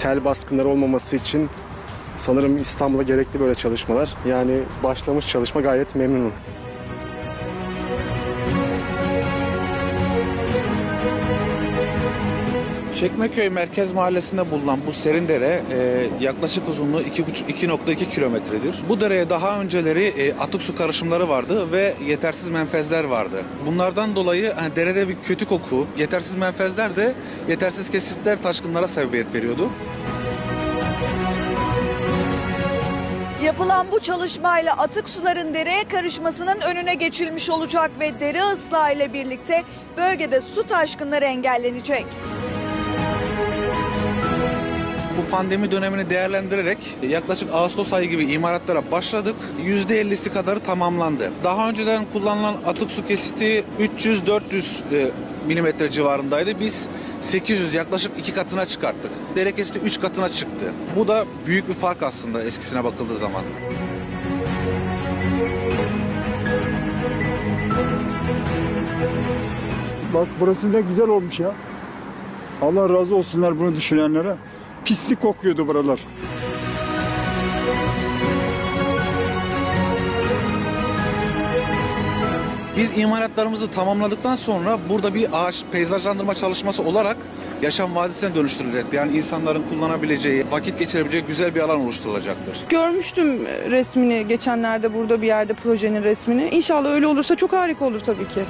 sel baskınları olmaması için sanırım İstanbul'a gerekli böyle çalışmalar. Yani başlamış çalışma gayet memnunum. Çekmeköy Merkez Mahallesi'nde bulunan bu serin dere e, yaklaşık uzunluğu 2,5 2.2 kilometredir. Bu dereye daha önceleri e, atık su karışımları vardı ve yetersiz menfezler vardı. Bunlardan dolayı hani, derede bir kötü koku, yetersiz menfezler de yetersiz kesitler taşkınlara sebebiyet veriyordu. Yapılan bu çalışmayla atık suların dereye karışmasının önüne geçilmiş olacak ve dere ıslahı ile birlikte bölgede su taşkınları engellenecek. Bu pandemi dönemini değerlendirerek yaklaşık Ağustos ayı gibi imaratlara başladık. %50'si kadarı tamamlandı. Daha önceden kullanılan atık su kesiti 300-400 e, milimetre civarındaydı. Biz 800 yaklaşık iki katına çıkarttık. Dere kesiti 3 katına çıktı. Bu da büyük bir fark aslında eskisine bakıldığı zaman. Bak burası ne güzel olmuş ya. Allah razı olsunlar bunu düşünenlere. Pislik kokuyordu buralar. Biz imalatlarımızı tamamladıktan sonra burada bir ağaç peyzajlandırma çalışması olarak yaşam vadisine dönüştürülecek. Yani insanların kullanabileceği, vakit geçirebileceği güzel bir alan oluşturulacaktır. Görmüştüm resmini geçenlerde burada bir yerde projenin resmini. İnşallah öyle olursa çok harika olur tabii ki.